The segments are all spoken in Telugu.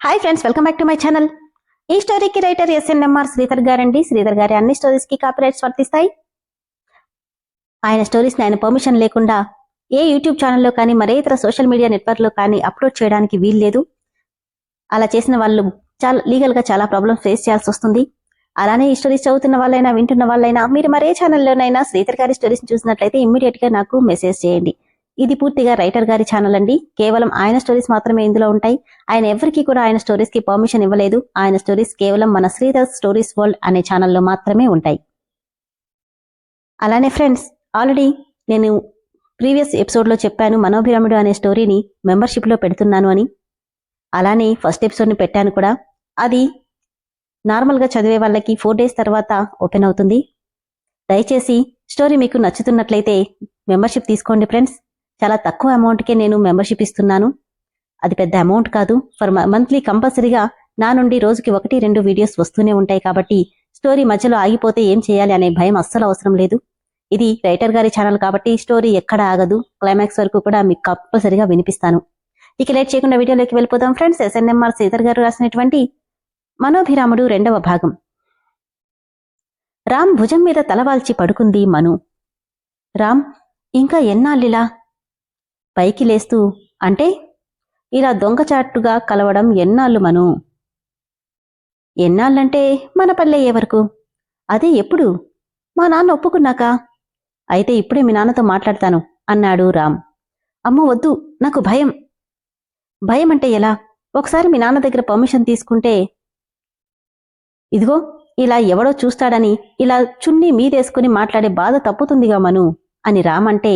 Hi friends welcome back to my channel ఈ స్టోరీకి రైటర్ ఎస్ఎన్ఎంఆర్ శ్రీధర్ గారండి. శ్రీధర్ గారి అన్ని స్టోరీస్కి కాపీరైట్స్ వర్తిస్తాయి ఆయన స్టోరీస్ని ఆయన పర్మిషన్ లేకుండా ఏ యూట్యూబ్ ఛానల్లో కానీ మరే ఇతర సోషల్ మీడియా నెట్వర్క్లో కానీ అప్లోడ్ చేయడానికి వీల్లేదు అలా చేసిన వాళ్ళు చాలా లీగల్గా చాలా ప్రాబ్లమ్స్ ఫేస్ చేయాల్సి వస్తుంది. అలానే ఈ స్టోరీస్ చదువుతున్న వాళ్ళైనా వింటున్న వాళ్ళైనా మీరు మరే ఛానల్లోనైనా శ్రీధర్ గారి స్టోరీస్ చూసినట్లయితే ఇమ్మీడియట్గా నాకు మెసేజ్ చేయండి. ఇది పూర్తిగా రైటర్ గారి ఛానల్ అండి. కేవలం ఆయన స్టోరీస్ మాత్రమే ఇందులో ఉంటాయి. ఆయన ఎవరికి కూడా ఆయన స్టోరీస్కి పర్మిషన్ ఇవ్వలేదు. ఆయన స్టోరీస్ కేవలం మన శ్రీధర్ స్టోరీస్ వరల్డ్ అనే ఛానల్లో మాత్రమే ఉంటాయి. అలానే ఫ్రెండ్స్ ఆల్రెడీ నేను ప్రీవియస్ ఎపిసోడ్లో చెప్పాను మనోభిరాముడు అనే స్టోరీని మెంబర్షిప్లో పెడుతున్నాను అని. అలానే ఫస్ట్ ఎపిసోడ్ని పెట్టాను కూడా. అది నార్మల్గా చదివే వాళ్ళకి ఫోర్ డేస్ తర్వాత ఓపెన్ అవుతుంది. దయచేసి స్టోరీ మీకు నచ్చుతున్నట్లయితే మెంబర్షిప్ తీసుకోండి ఫ్రెండ్స్ చాలా తక్కువ అమౌంట్కే నేను మెంబర్షిప్ ఇస్తున్నాను. అది పెద్ద అమౌంట్ కాదు. ఫర్ మంత్లీ కంపల్సరీగా నా నుండి రోజుకి ఒకటి రెండు వీడియోస్ వస్తూనే ఉంటాయి కాబట్టి స్టోరీ మధ్యలో ఆగిపోతే ఏం చేయాలి అనే భయం అస్సలు అవసరం లేదు. ఇది రైటర్ గారి ఛానల్ కాబట్టి స్టోరీ ఎక్కడ ఆగదు. క్లైమాక్స్ వరకు కూడా మీకు కంపల్సరిగా వినిపిస్తాను. ఇక లేట్ చేయకుండా వీడియోలోకి వెళ్ళిపోదాం. ఫ్రెండ్స్ ఎస్ఎన్ఎంఆర్ శ్రీధర్ గారు రాసినటువంటి మనోభిరాముడు రెండవ భాగం. రామ్ భుజం మీద తలవాల్చి పడుకుంది మను. రామ్ ఇంకా ఎన్నాళ్ళిలా? పైకి లేస్తూ అంటే? ఇలా దొంగచాటుగా కలవడం ఎన్నాళ్ళు మను? ఎన్నాళ్ళంటే మన పల్లెయ్యే వరకు? అదే ఎప్పుడు? మా నాన్న ఒప్పుకున్నాక? అయితే ఇప్పుడే మీ నాన్నతో మాట్లాడతాను అన్నాడు రామ్. అమ్మ వద్దు నాకు భయం. భయం అంటే ఎలా? ఒకసారి మీ నాన్న దగ్గర పర్మిషన్ తీసుకుంటే ఇదిగో ఇలా ఎవడో చూస్తాడని ఇలా చున్నీ మీదేసుకుని మాట్లాడే బాధ తప్పుతుందిగా మను అని రామంటే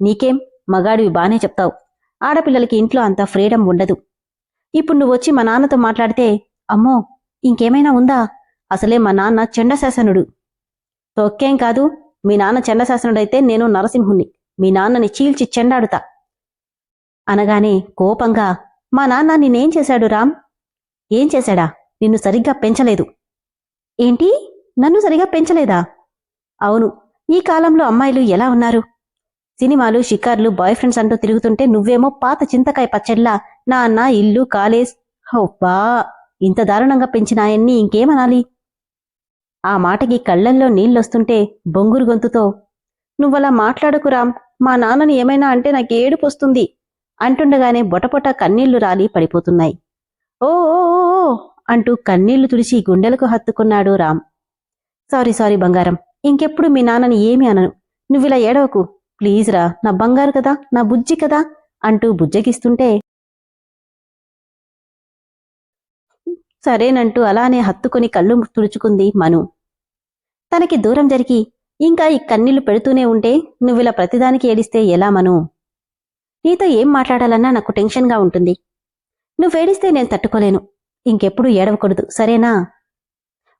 నీకేం? మగాడివి బానే చెప్తావు. ఆడపిల్లలకి ఇంట్లో అంత ఫ్రీడమ్ ఉండదు. ఇప్పుడు నువ్వు వచ్చి మా నాన్నతో మాట్లాడితే అమ్మో ఇంకేమైనా ఉందా? అసలే మా నాన్న చండశాసనుడు తొక్కేం కాదు మీ నాన్న చండశాసనుడైతే నేను నరసింహుణ్ణి. మీ నాన్నని చీల్చి చెండాడుతా. అనగానే కోపంగా మా నాన్న నిన్నేం చేశాడు రామ్? ఏం చేశాడా? నిన్ను సరిగ్గా పెంచలేదు. ఏంటి? నన్ను సరిగా పెంచలేదా? అవును ఈ కాలంలో అమ్మాయిలు ఎలా ఉన్నారు? సినిమాలు షికార్లు బాయ్ ఫ్రెండ్స్ అంటూ తిరుగుతుంటే నువ్వేమో పాత చింతకాయ పచ్చడిలా నా అన్న ఇల్లు కాలేజ్. హోబ్బా ఇంత దారుణంగా పెంచిన ఆయన్ని ఇంకేమనాలి? ఆ మాటకి కళ్ళల్లో నీళ్ళొస్తుంటే బొంగురు గొంతుతో నువ్వలా మాట్లాడకు రామ్ మా నాన్నని ఏమైనా అంటే నాకు ఏడుపు వస్తుంది అంటుండగానే బొటపొట కన్నీళ్ళు రాలి పడిపోతున్నాయి. ఓ ఓ అంటూ కన్నీళ్ళు తుడిచి గుండెలకు హత్తుకున్నాడు రామ్. సారీ సారీ బంగారం ఇంకెప్పుడు మీ నాన్నని ఏమీ అనను. నువ్విలా ఏడవకు. ప్లీజ్ రా నా బంగారు కదా నా బుజ్జి కదా అంటూ బుజ్జగిస్తుంటే సరేనంటూ అలానే హత్తుకుని కళ్ళు తుడుచుకుంది మను. తనకి దూరం జరిగి ఇంకా ఈ కన్నీళ్ళు పెడుతూనే ఉంటే నువ్విలా ప్రతిదానికి ఏడిస్తే ఎలా మను? నీతో ఏం మాట్లాడాలన్నా నాకు టెన్షన్గా ఉంటుంది. నువ్వేడిస్తే నేను తట్టుకోలేను. ఇంకెప్పుడు ఏడవకూడదు సరేనా?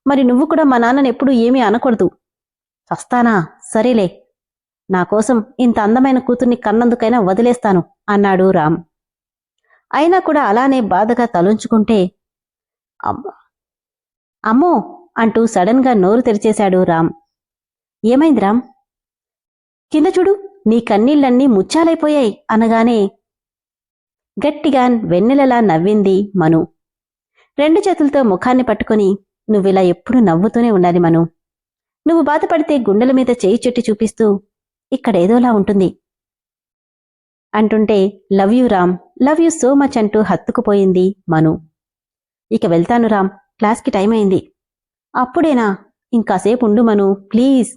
మరి నువ్వు కూడా మా నాన్నని ఎప్పుడూ ఏమీ అనకూడదు. వస్తానా? సరేలే. నా కోసం ఇంత అందమైన కూతుర్ని కన్నందుకైనా వదిలేస్తాను అన్నాడు రామ్. అయినా కూడా అలానే బాధగా తలుంచుకుంటే అమ్మో అమ్మో అంటూ సడన్గా నోరు తెరిచేశాడు రామ్. ఏమైంది రామ్? కింద చూడు నీ కన్నీళ్ళన్నీ ముచ్చాలైపోయాయి అనగానే గట్టిగా వెన్నెలలా నవ్వింది మను. రెండు చేతులతో ముఖాన్ని పట్టుకుని నువ్విలా ఎప్పుడు నవ్వుతూనే ఉండాలి మను. నువ్వు బాధపడితే గుండెల మీద చేయి చెట్టు చూపిస్తూ ఇక్కడేదోలా ఉంటుంది. అంటుంటే love you Ram love you so much అంటూ హత్తుకుపోయింది మను. ఇక వెళ్తాను రామ్ క్లాస్కి టైం అయింది అప్పుడేనా? ఇంకాసేపు ఉండు మను ప్లీజ్.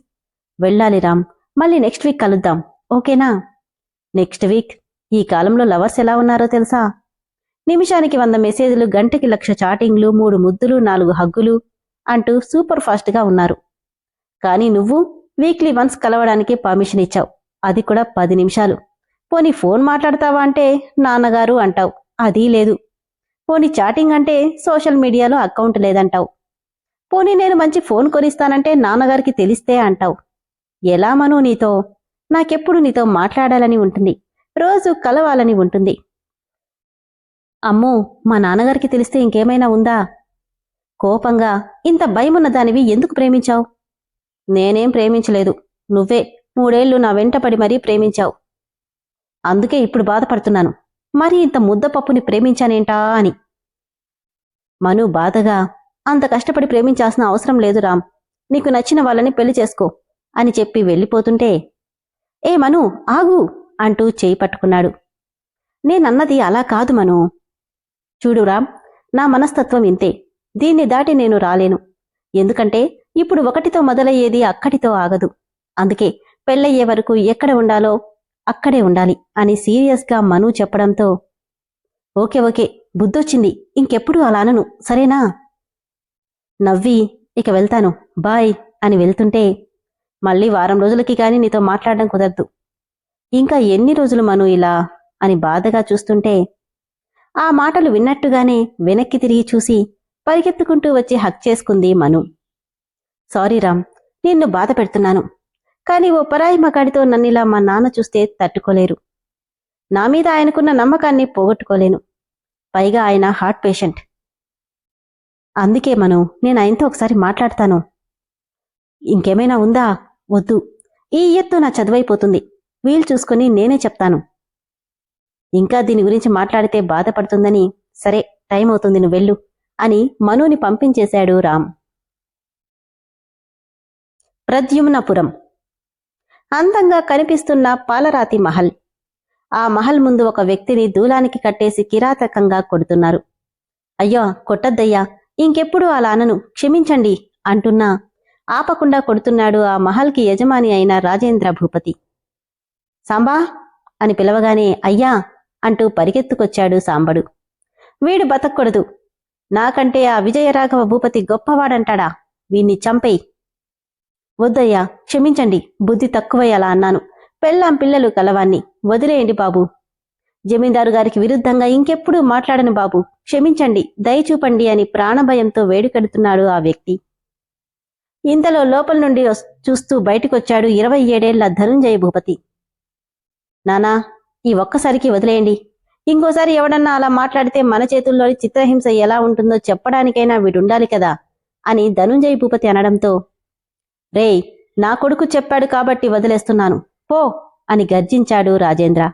వెళ్ళాలి రామ్ మళ్ళీ నెక్స్ట్ వీక్ కలుద్దాం ఓకేనా? Next week? ఈ కాలంలో లవర్స్ ఎలా ఉన్నారో తెలుసా? నిమిషానికి వంద మెసేజ్లు గంటకి లక్ష చాటింగ్లు మూడు ముద్దులు నాలుగు హగ్గులు అంటూ సూపర్ ఫాస్ట్గా ఉన్నారు. కానీ నువ్వు? వీక్లీ వన్స్ కలవడానికి పర్మిషన్ ఇచ్చావు. అది కూడా పది నిమిషాలు. పోనీ ఫోన్ మాట్లాడతావా అంటే నాన్నగారు అంటావు. అది లేదు. పోనీ చాటింగ్ అంటే సోషల్ మీడియాలో అకౌంట్ లేదంటావు. పోనీ నేను మంచి ఫోన్ కొనిస్తానంటే నాన్నగారికి తెలిస్తే అంటావు. ఎలా మను నీతో? నాకెప్పుడు నీతో మాట్లాడాలని ఉంటుంది. రోజు కలవాలని ఉంటుంది. అమ్మో మా నాన్నగారికి తెలిస్తే ఇంకేమైనా ఉందా? కోపంగా ఇంత భయమున్న దానివి ఎందుకు ప్రేమించావు? నేనేం ప్రేమించలేదు. నువ్వే మూడేళ్ళు నా వెంటపడి మరీ ప్రేమించావు. అందుకే ఇప్పుడు బాధపడుతున్నాను. మరి ఇంత ముద్దపప్పుని ప్రేమించానేంటా అని. మను బాధగా అంత కష్టపడి ప్రేమించాల్సిన అవసరం లేదు రామ్. నీకు నచ్చిన వాళ్ళని పెళ్ళి చేసుకో అని చెప్పి వెళ్ళిపోతుంటే ఏ మను ఆగు అంటూ చేయి పట్టుకున్నాడు. నేనన్నది అలా కాదు మను. చూడు రామ్ నా మనస్తత్వం ఇంతే. దీన్ని దాటి నేను రాలేను. ఎందుకంటే ఇప్పుడు ఒకటితో మొదలయ్యేది అక్కడితో ఆగదు. అందుకే పెళ్ళయ్యే వరకు ఎక్కడ ఉండాలో అక్కడే ఉండాలి అని సీరియస్గా మను చెప్పడంతో ఓకే ఓకే బుద్ధొచ్చింది ఇంకెప్పుడు అలా అనను సరేనా? నవ్వి ఇక వెళ్తాను బాయ్ అని వెళ్తుంటే మళ్ళీ వారం రోజులకి కానీ నీతో మాట్లాడడం కుదరదు. ఇంకా ఎన్ని రోజులు మను ఇలా? అని బాధగా చూస్తుంటే ఆ మాటలు విన్నట్టుగానే వెనక్కి తిరిగి చూసి పరిగెత్తుకుంటూ వచ్చి హక్ చేసుకుంది మను. సారీ రామ్ నిన్ను బాధ పెడుతున్నాను. కానీ ఓ పరాయి మగాడితో నన్నిలా మా నాన్న చూస్తే తట్టుకోలేరు. నా మీద ఆయనకున్న నమ్మకాన్ని పోగొట్టుకోలేను. పైగా ఆయన హార్ట్ పేషెంట్. అందుకే మను నేను ఆయనతో ఒకసారి మాట్లాడతాను. ఇంకేమైనా ఉందా? వద్దు. ఈ ఎత్తు నా చదువైపోతుంది. వీలు చూసుకుని నేనే చెప్తాను. ఇంకా దీని గురించి మాట్లాడితే బాధపడుతుందని సరే టైం అవుతుంది నువ్వు వెళ్ళు అని మనుని పంపించేశాడు రామ్. ప్రద్యుమ్నపురం. అందంగా కనిపిస్తున్న పాలరాతి మహల్. ఆ మహల్ ముందు ఒక వ్యక్తిని దూలానికి కట్టేసి కిరాతకంగా కొడుతున్నారు. అయ్యో కొట్టద్దయ్యా ఇంకెప్పుడు అలా అనను క్షమించండి అంటున్నా ఆపకుండా కొడుతున్నాడు ఆ మహల్కి యజమాని అయిన రాజేంద్ర భూపతి. సాంబా అని పిలవగానే అయ్యా అంటూ పరిగెత్తుకొచ్చాడు సాంబడు. వీడు బతకూడదు. నాకంటే ఆ విజయరాఘవ భూపతి గొప్పవాడంటాడా? వీణ్ణి చంపేయి. వద్దయ్యా క్షమించండి బుద్ధి తక్కువై అలా అన్నాను. పెళ్ళాం పిల్లలు కలవాన్ని వదిలేయండి బాబు. జమీందారు గారికి విరుద్ధంగా ఇంకెప్పుడు మాట్లాడను బాబు. క్షమించండి దయచూపండి అని ప్రాణభయంతో వేడుకెడుతున్నాడు ఆ వ్యక్తి. ఇంతలో లోపల నుండి చూస్తూ బయటకొచ్చాడు ఇరవై ఏడేళ్ళ ధనుంజయ భూపతి. నానా ఈ ఒక్కసారికి వదిలేయండి. ఇంకోసారి ఎవడన్నా అలా మాట్లాడితే మన చేతుల్లోని చిత్రహింస ఎలా ఉంటుందో చెప్పడానికైనా వీడుండాలి కదా అని ధనుంజయ భూపతి అనడంతో రేయ్ నా కొడుకు చెప్పాడు కాబట్టి వదిలేస్తున్నాను. పో అని గర్జించాడు రాజేంద్ర.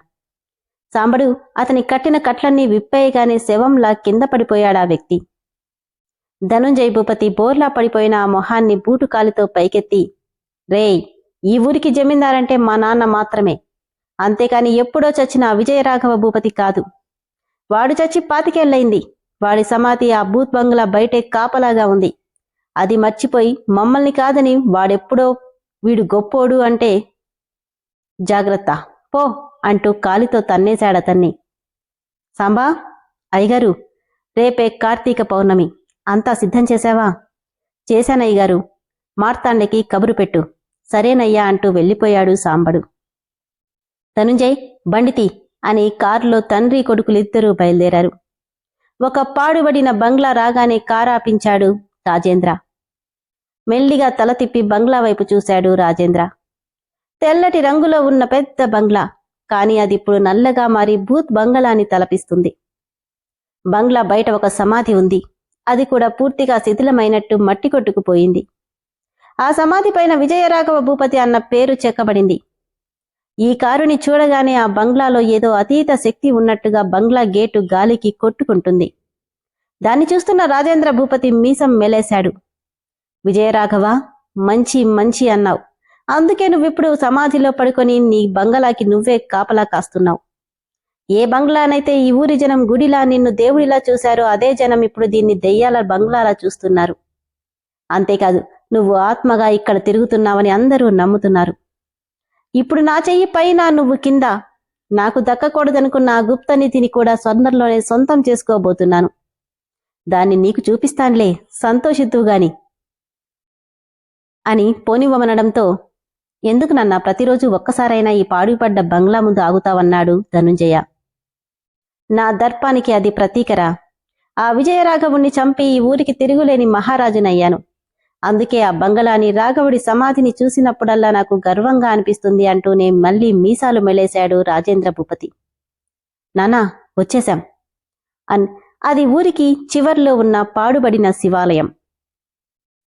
సాంబడు అతని కట్టిన కట్లన్నీ విప్పేయగానే శవంలా కింద పడిపోయాడా వ్యక్తి. ధనుంజయ్ భూపతి బోర్లా పడిపోయిన ఆ మొహాన్ని బూటుకాలితో పైకెత్తి రేయ్ ఈ ఊరికి జమీందారంటే మా నాన్న మాత్రమే. అంతేకాని ఎప్పుడో చచ్చిన విజయరాఘవ భూపతి కాదు. వాడు చచ్చి పాతికేళ్ళయింది వాడి సమాధి ఆ బూత్ బంగ్లా బయటే కాపలాగా ఉంది. అది మర్చిపోయి మమ్మల్ని కాదని వాడెప్పుడో వీడు గొప్పోడు అంటే జాగ్రత్త. పో అంటూ కాలితో తన్నేశాడతన్ని సాంబా అయ్యగారు రేపే కార్తీక పౌర్ణమి. అంతా సిద్ధం చేశావా? చేశానయ్యగారు మార్తాండకి కబురు పెట్టు. సరేనయ్యా అంటూ వెళ్ళిపోయాడు సాంబడు. ధనుంజయ్ బండితి అని కారులో తండ్రి కొడుకులిద్దరూ బయలుదేరారు. ఒక పాడుబడిన బంగ్లా రాగానే కారాపించాడు రాజేంద్ర. మెల్లిగా తల తిప్పి బంగ్లా వైపు చూశాడు రాజేంద్ర. తెల్లటి రంగులో ఉన్న పెద్ద బంగ్లా కాని అది ఇప్పుడు నల్లగా మారి భూత్ బంగ్లాని తలపిస్తుంది. బంగ్లా బయట ఒక సమాధి ఉంది. అది కూడా పూర్తిగా శిథిలమైనట్టు మట్టి కొట్టుకుపోయింది. ఆ సమాధి పైన విజయరాఘవ భూపతి అన్న పేరు చెక్కబడింది. ఈ కారుని చూడగానే ఆ బంగ్లాలో ఏదో అతీత శక్తి ఉన్నట్టుగా బంగ్లా గేటు గాలికి కొట్టుకుంటుంది. దాన్ని చూస్తున్న రాజేంద్ర భూపతి మీసం మెలేశాడు. విజయరాఘవ మంచి మంచి అన్నావు. అందుకే నువ్విప్పుడు సమాధిలో పడుకొని నీ బంగళాకి నువ్వే కాపలా కాస్తున్నావు. ఏ బంగ్లానైతే ఈ ఊరి జనం గుడిలా నిన్ను దేవుడిలా చూశారో అదే జనం ఇప్పుడు దీన్ని దెయ్యాల బంగ్లాలా చూస్తున్నారు. అంతేకాదు నువ్వు ఆత్మగా ఇక్కడ తిరుగుతున్నావని అందరూ నమ్ముతున్నారు. ఇప్పుడు నా చెయ్యి పైన నువ్వు కింద. నాకు దక్కకూడదనుకున్న ఆ గుప్త నిధిని కూడా స్వర్ణంలోనే సొంతం చేసుకోబోతున్నాను. దాన్ని నీకు చూపిస్తాన్లే సంతోషిద్దు గాని. అని పోనివ్వమనడంతో ఎందుకు నన్న ప్రతిరోజు ఒక్కసారైనా ఈ పాడుపడ్డ బంగ్లా ముందు ఆగుతావన్నాడు ధనుంజయ. నా దర్పానికి అది ప్రతీకరా. ఆ విజయరాఘవుణ్ణి చంపి ఈ ఊరికి తిరుగులేని మహారాజునయ్యాను. అందుకే ఆ బంగళాని రాఘవుడి సమాధిని చూసినప్పుడల్లా నాకు గర్వంగా అనిపిస్తుంది అంటూనే మళ్ళీ మీసాలు మెలేశాడు రాజేంద్ర భూపతి. నానా వచ్చేశాం. అన్ అది ఊరికి చివర్లో ఉన్న పాడుబడిన శివాలయం.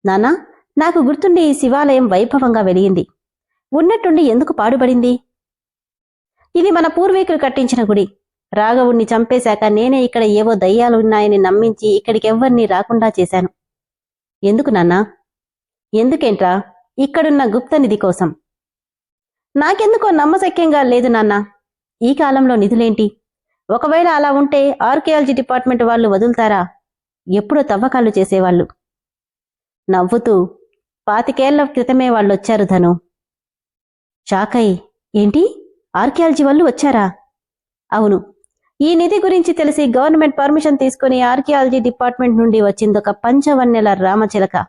నానా నాకు గుర్తుండి ఈ శివాలయం వైభవంగా వెలిగింది. ఉన్నట్టుండి ఎందుకు పాడుబడింది? ఇది మన పూర్వీకులు కట్టించిన గుడి. రాఘవుణ్ణి చంపేశాక నేనే ఇక్కడ ఏవో దయ్యాలు ఉన్నాయని నమ్మించి ఇక్కడికెవ్వరినీ రాకుండా చేశాను. ఎందుకు నాన్నా? ఎందుకేంట్రా? ఇక్కడున్న గుప్త నిధి కోసం. నాకెందుకో నమ్మశక్యంగా లేదు నాన్న. ఈ కాలంలో నిధులేంటి? ఒకవేళ అలా ఉంటే ఆర్కియాలజీ డిపార్ట్మెంట్ వాళ్ళు వదులుతారా? ఎప్పుడో తవ్వకాలు చేసేవాళ్ళు. నవ్వుతూ పాతికేళ్ళ క్రితమే వాళ్ళొచ్చారు ధను. షాకై ఏంటి? ఆర్కియాలజీ వాళ్ళు వచ్చారా? అవును. ఈ నిధి గురించి తెలిసి గవర్నమెంట్ పర్మిషన్ తీసుకుని ఆర్కియాలజీ డిపార్ట్మెంట్ నుండి వచ్చిందొక పంచవన్నెల రామచిలక.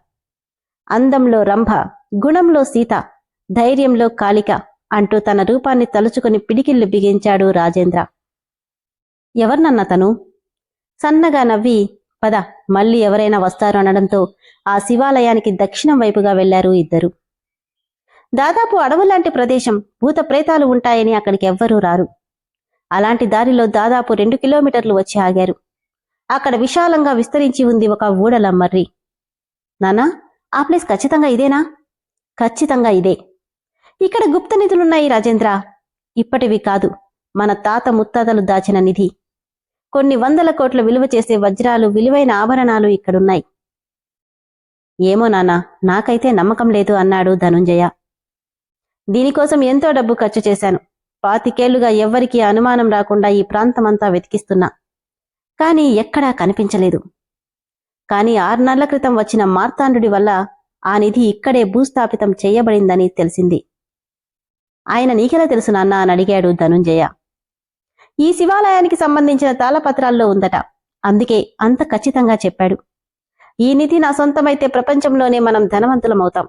అందంలో రంభ గుణంలో సీత ధైర్యంలో కాళిక అంటూ తన రూపాన్ని తలుచుకుని పిడికిళ్ళు బిగించాడు రాజేంద్ర. ఎవరినన్న తను? సన్నగా నవ్వి పద మళ్ళీ ఎవరైనా వస్తారు అనడంతో ఆ శివాలయానికి దక్షిణం వైపుగా వెళ్ళారు ఇద్దరు. దాదాపు అడవులాంటి ప్రదేశం భూత ప్రేతాలు ఉంటాయని అక్కడికి ఎవ్వరూ రారు. అలాంటి దారిలో దాదాపు రెండు కిలోమీటర్లు వచ్చి ఆగారు. అక్కడ విశాలంగా విస్తరించి ఉంది ఒక ఊడల మర్రి. నానా ఆ ప్లేస్ ఖచ్చితంగా ఇదేనా? ఖచ్చితంగా ఇదే. ఇక్కడ గుప్త నిధులున్నాయి రాజేంద్ర. ఇప్పటివి కాదు మన తాత ముత్తాతలు దాచిన నిధి. కొన్ని వందల కోట్ల విలువ చేసే వజ్రాలు విలువైన ఆభరణాలు ఇక్కడున్నాయి. ఏమో నాన్నా నాకైతే నమ్మకం లేదు అన్నాడు ధనుంజయ. దీనికోసం ఎంతో డబ్బు ఖర్చు చేశాను. పాతికేళ్ళుగా ఎవ్వరికీ అనుమానం రాకుండా ఈ ప్రాంతమంతా వెతికిస్తున్నా. కానీ ఎక్కడా కనిపించలేదు. కానీ ఆరు నెలల క్రితం వచ్చిన మార్తాండుడి వల్ల ఆ నిధి ఇక్కడే భూస్థాపితం చేయబడిందని తెలిసింది. ఆయన నీకెలా తెలుసు నాన్న అని అడిగాడు ధనుంజయ. ఈ శివాలయానికి సంబంధించిన తాళపత్రాల్లో ఉందట. అందుకే అంత ఖచ్చితంగా చెప్పాడు. ఈ నిధి నా సొంతమైతే ప్రపంచంలోనే మనం ధనవంతులమవుతాం.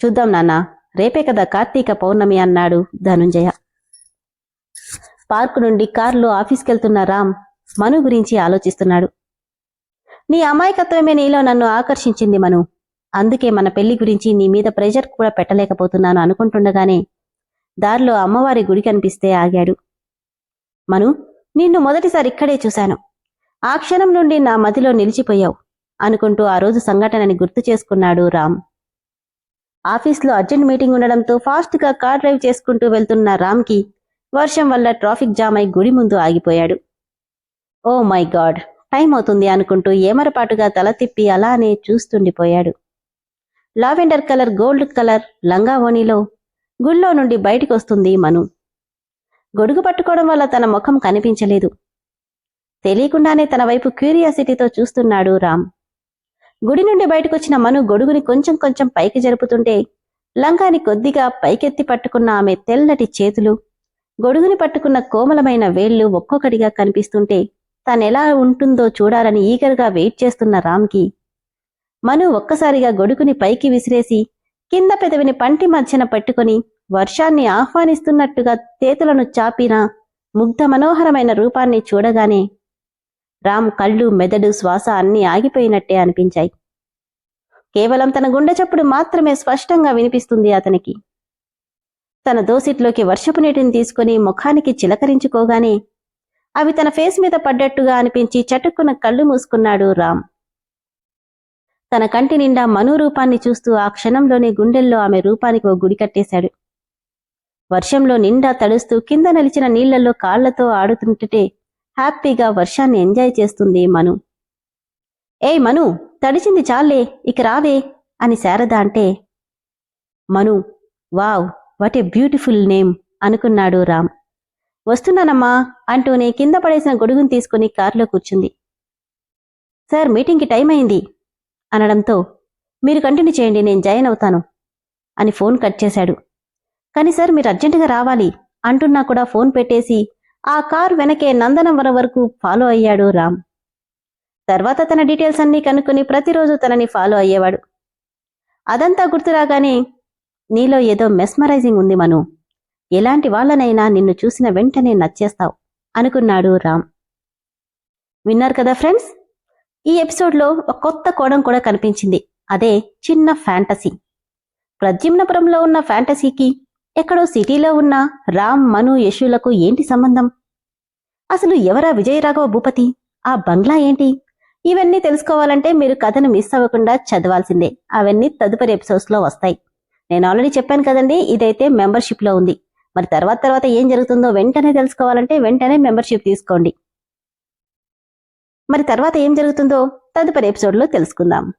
చూద్దాం నాన్న రేపే కదా కార్తీక పౌర్ణమి అన్నాడు ధనుంజయ. పార్కు నుండి కారులో ఆఫీస్కెళ్తున్న రామ్ మను గురించి ఆలోచిస్తున్నాడు. నీ అమాయకత్వమే నీలో నన్ను ఆకర్షించింది మను. అందుకే మన పెళ్ళి గురించి నీ మీద ప్రెషర్ కూడా పెట్టలేకపోతున్నాను అనుకుంటుండగానే దారిలో అమ్మవారి గుడి కనిపిస్తే ఆగాడు. మను నిన్ను మొదటిసారి ఇక్కడే చూశాను. ఆ క్షణం నుండి నా మతిలో నిలిచిపోయావు అనుకుంటూ ఆ రోజు సంఘటనని గుర్తు చేసుకున్నాడు రామ్. ఆఫీస్లో అర్జెంట్ మీటింగ్ ఉండడంతో ఫాస్ట్గా కార్ డ్రైవ్ చేసుకుంటూ వెళ్తున్న రామ్కి వర్షం వల్ల ట్రాఫిక్ జామ్ అయి గుడి ముందు ఆగిపోయాడు. ఓ మై గాడ్ టైం అవుతుంది అనుకుంటూ ఏమరపాటుగా తల తిప్పి అలానే చూస్తుండిపోయాడు. లావెండర్ కలర్ గోల్డ్ కలర్ లంగా ఓణిలో గుళ్ళో నుండి బయటికి వస్తుంది మను. గొడుగు పట్టుకోవడం వల్ల తన ముఖం కనిపించలేదు. తెలియకుండానే తన వైపు క్యూరియాసిటీతో చూస్తున్నాడు రామ్. గుడి నుండి బయటకొచ్చిన మను గొడుగుని కొంచెం కొంచెం పైకి జరుపుతుంటే లంగాని కొద్దిగా పైకెత్తి పట్టుకున్న ఆమె తెల్లటి చేతులు గొడుగుని పట్టుకున్న కోమలమైన వేళ్ళు ఒక్కొక్కటిగా కనిపిస్తుంటే తనెలా ఉంటుందో చూడాలని ఈగర్గా వెయిట్ చేస్తున్న రామ్కి మను ఒక్కసారిగా గొడుగుని పైకి విసిరేసి కింద పెదవిని పంటి మధ్యన పెట్టుకుని వర్షాన్ని ఆహ్వానిస్తున్నట్టుగా చేతులను చాపిన ముగ్ధ మనోహరమైన రూపాన్ని చూడగానే రామ్ కళ్ళు మెదడు శ్వాస అన్నీ ఆగిపోయినట్టే అనిపించాయి. కేవలం తన గుండె చప్పుడు మాత్రమే స్పష్టంగా వినిపిస్తుంది అతనికి. తన దోసిట్లోకి వర్షపు నీటిని తీసుకుని ముఖానికి చిలకరించుకోగానే అవి తన ఫేస్ మీద పడ్డట్టుగా అనిపించి చటుక్కున కళ్ళు మూసుకున్నాడు రామ్. తన కంటి నిండా మను రూపాన్ని చూస్తూ ఆ క్షణంలోనే గుండెల్లో ఆమె రూపానికి ఓ గుడి కట్టేశాడు. వర్షంలో నిండా తడుస్తూ కింద నిలిచిన నీళ్ళలో కాళ్ళతో ఆడుతుంటే హ్యాపీగా వర్షాన్ని ఎంజాయ్ చేస్తుంది మను. ఏయ్ మను తడిచింది చాలే ఇక రావే అని శారద అంటే Manu wow what a beautiful name అనుకున్నాడు రామ్. వస్తున్నానమ్మా అంటూనే కింద పడేసిన గొడుగును తీసుకుని కారులో కూర్చుంది. సార్ మీటింగ్కి టైం అయింది అనడంతో మీరు కంటిన్యూ చేయండి నేను జాయిన్ అవుతాను అని ఫోన్ కట్ చేశాడు. కానీ సార్ మీరు అర్జెంటుగా రావాలి అంటున్నా కూడా ఫోన్ పెట్టేసి ఆ కారు వెనకే నందనవరం వరకు ఫాలో అయ్యాడు రామ్. తర్వాత తన డీటెయిల్స్ అన్నీ కనుక్కొని ప్రతిరోజు తనని ఫాలో అయ్యేవాడు. అదంతా గుర్తురాగానే నీలో ఏదో మెస్మరైజింగ్ ఉంది మను. ఎలాంటి వాళ్ళనైనా నిన్ను చూసిన వెంటనే నచ్చేస్తావు అనుకున్నాడు రామ్. విన్నారు కదా ఫ్రెండ్స్ ఈ ఎపిసోడ్లో ఒక కొత్త కోణం కూడా కనిపించింది. అదే చిన్న ఫ్యాంటసీ ప్రద్యుమ్నపురంలో ఉన్న ఫ్యాంటసీకి ఎక్కడో సిటీలో ఉన్న రామ్ మను యశులకు ఏంటి సంబంధం? అసలు ఎవరా విజయరాఘవ భూపతి? ఆ బంగ్లా ఏంటి? ఇవన్నీ తెలుసుకోవాలంటే మీరు కథను మిస్ అవ్వకుండా చదవాల్సిందే. అవన్నీ తదుపరి ఎపిసోడ్స్లో వస్తాయి. నేను ఆల్రెడీ చెప్పాను కదండి ఇదైతే మెంబర్షిప్లో ఉంది. మరి తర్వాత తర్వాత ఏం జరుగుతుందో వెంటనే తెలుసుకోవాలంటే వెంటనే మెంబర్షిప్ తీసుకోండి. మరి తర్వాత ఏం జరుగుతుందో తదుపరి ఎపిసోడ్లో తెలుసుకుందాం.